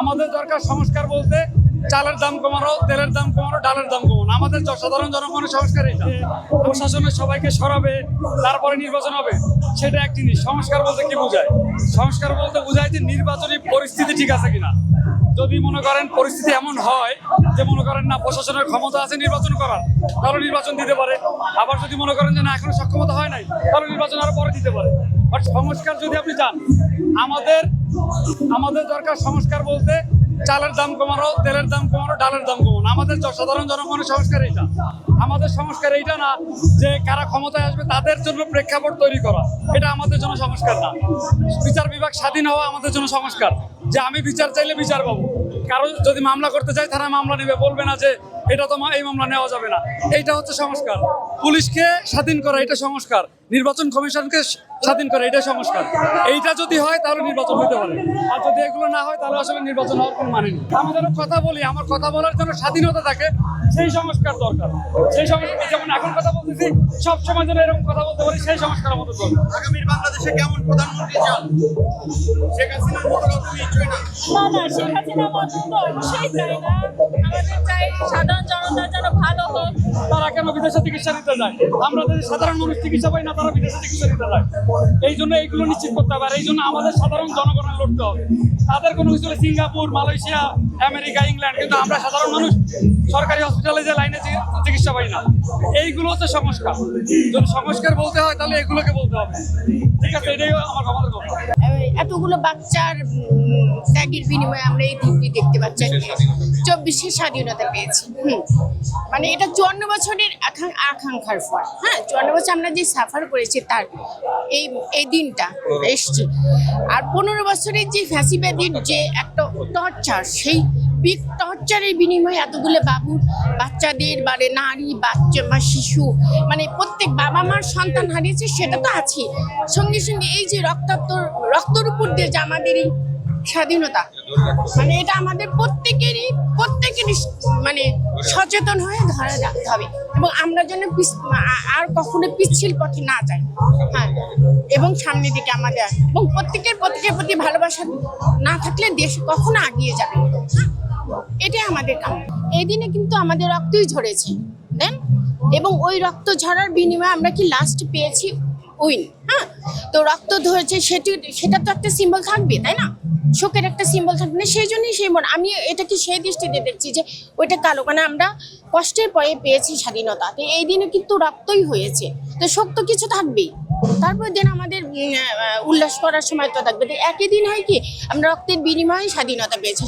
আমাদের দরকার সংস্কার বলতে চালের দাম কমানো, তেলের দাম কমানো, ডালের দাম কমানো। আমাদের সাধারণ জনগণের সংস্কার এটা। প্রশাসনের সবাইকে সরাবে, তারপরে নির্বাচন হবে, সেটা এক জিনিস। সংস্কার বলতে কি বোঝায়? সংস্কার বলতে বোঝায় যে নির্বাচনী পরিস্থিতি ঠিক আছে কিনা। যদি মনে করেন পরিস্থিতি এমন হয় যে মনে করেন না প্রশাসনের ক্ষমতা আছে নির্বাচন করার, তাহলে নির্বাচন দিতে পারে। আবার যদি মনে করেন যে না, এখনও সক্ষমতা হয় নাই, তাহলে নির্বাচন আরও পরে দিতে পারে। বাট সংস্কার যদি আপনি চান, আমাদের আমাদের দরকার সংস্কার বলতে চালের দাম কমানো, তেলের দাম কমানো, ডালের দাম কমানো। আমাদের সাধারণ জনগণের সংস্কার এইটা। আমাদের সংস্কার এইটা না যে কারা ক্ষমতায় আসবে তাদের জন্য প্রেক্ষাপট তৈরি করা। এটা আমাদের জন্য সংস্কার না। বিচার বিভাগ স্বাধীন হওয়া আমাদের জন্য সংস্কার। যে আমি বিচার চাইলে বিচার পাবো। কারও যদি মামলা করতে চাই তারা মামলা নেবে। বলবে না যে এটা তো এই মামলা নেওয়া যাবে না। এইটা হচ্ছে সংস্কার। পুলিশকে স্বাধীন করা, এটা সংস্কার। নির্বাচন কমিশনকে স্বাধীন করা এটা সংস্কার। এইটা যদি হয়, তাহলে নির্বাচন হতে পারে। আর যদি এগুলো না হয়, তাহলে আসলে নির্বাচন হওয়ার কোনো মানে নেই। আমি যেন কথা বলি, আমার কথা বলার জন্য স্বাধীনতা থাকে, সেই সংস্কার দরকার। সেই সংস্কার, যেমন এখন কথা বলতেছি, সবসময় যেন এরকম কথা বলতে পারি, সেই সংস্কার আমাদের দরকার বাংলাদেশে কেমন প্রধানমন্ত্রী চান? শেখ হাসিনার মতো ইচ্ছুই না? না না শেখ হাসিনার মতো তো অবশ্যই চাই না। আমাদের চাই সাধারণ জনতা যেন ভালো হোক। তারা কেন বিদেশে চিকিৎসা নিতে যায়? আমরা যদি সাধারণ মানুষ চিকিৎসা পাই না তারা বিদেশে চিকিৎসা নিতে যায়। এই জন্য এইগুলো নিশ্চিত করতে হবে। আর এই জন্য আমাদের সাধারণ জনগণের লড়তে হবে। তাদের কোনো কিছু সিঙ্গাপুর মালয়েশিয়া আমেরিকা ইংল্যান্ড কিন্তু আমরা সাধারণ মানুষ সরকারি হসপিটালে যে লাইনে চিকিৎসা পাই না। এইগুলো হচ্ছে সংস্কার। যদি সংস্কার বলতে হয় তাহলে এগুলোকে বলতে হবে। ঠিক আছে এটাই আমার আমাদের কথা এতগুলো বাচ্চার ত্যাগের বিনিময়ে আমরা এই দিনটি দেখতে পাচ্ছি। চব্বিশে স্বাধীনতা পেয়েছি। হুম। মানে এটা চুয়ান্ন বছরের আকাঙ্ক্ষার ফল। হ্যাঁ চুয়ান্ন বছর আমরা যে সাফার করেছি তার এই এই দিনটা এসছে। আর পনেরো বছরের যে ফ্যাসিবাদীর যে একটা টর্চার সেই বিগ টর্চারের বিনিময়ে এতগুলো বাবু বাচ্চাদের মানে নারী বাচ্চা বা শিশু মানে প্রত্যেক বাবা মার সন্তান হারিয়েছে সেটা তো আছে সঙ্গে সঙ্গে এই যে রক্তাক্ত রক্তর উপর দিয়ে যে আমাদের এই স্বাধীনতা। মানে এটা আমাদের প্রত্যেকেরই প্রত্যেকেরই মানে সচেতন হয়ে ধরা রাখতে হবে। এবং আমরা যেন আর কখনো পিচ্ছিল পথে না যাই। হ্যাঁ। এবং সামনের দিকে আমাদের এবং প্রত্যেকের প্রত্যেকের প্রতি ভালোবাসা না থাকলে দেশ কখনো আগিয়ে যাবে। হ্যাঁ। এটাই আমাদের কাম। এই দিনে কিন্তু আমাদের রক্তই ঝরেছে। দেন? এবং ওই রক্ত ঝরার বিনিময়ে আমরা কি লাস্ট পেয়েছি? উইন হ্যাঁ? তো রক্ত ধরেছে, সেটি, সেটা তো একটা সিম্বল থাকবে, তাই না? শোকের একটা সিম্বল থাকবে না সেই জন্যই সেই মনে। আমি এটাকে সেই দৃষ্টিতে দেখছি যে ওইটা কালো মানে আমরা কষ্টের পরে পেয়েছি স্বাধীনতা। তো এই দিনে কিন্তু রক্তই হয়েছে। তো শোক তো কিছু থাকবেই। তারপর দিন আমাদের উল্লাস করার সময় তো থাকবে। একই দিন হয় কি? আমরা রক্তের বিনিময়ে স্বাধীনতা পেয়েছি।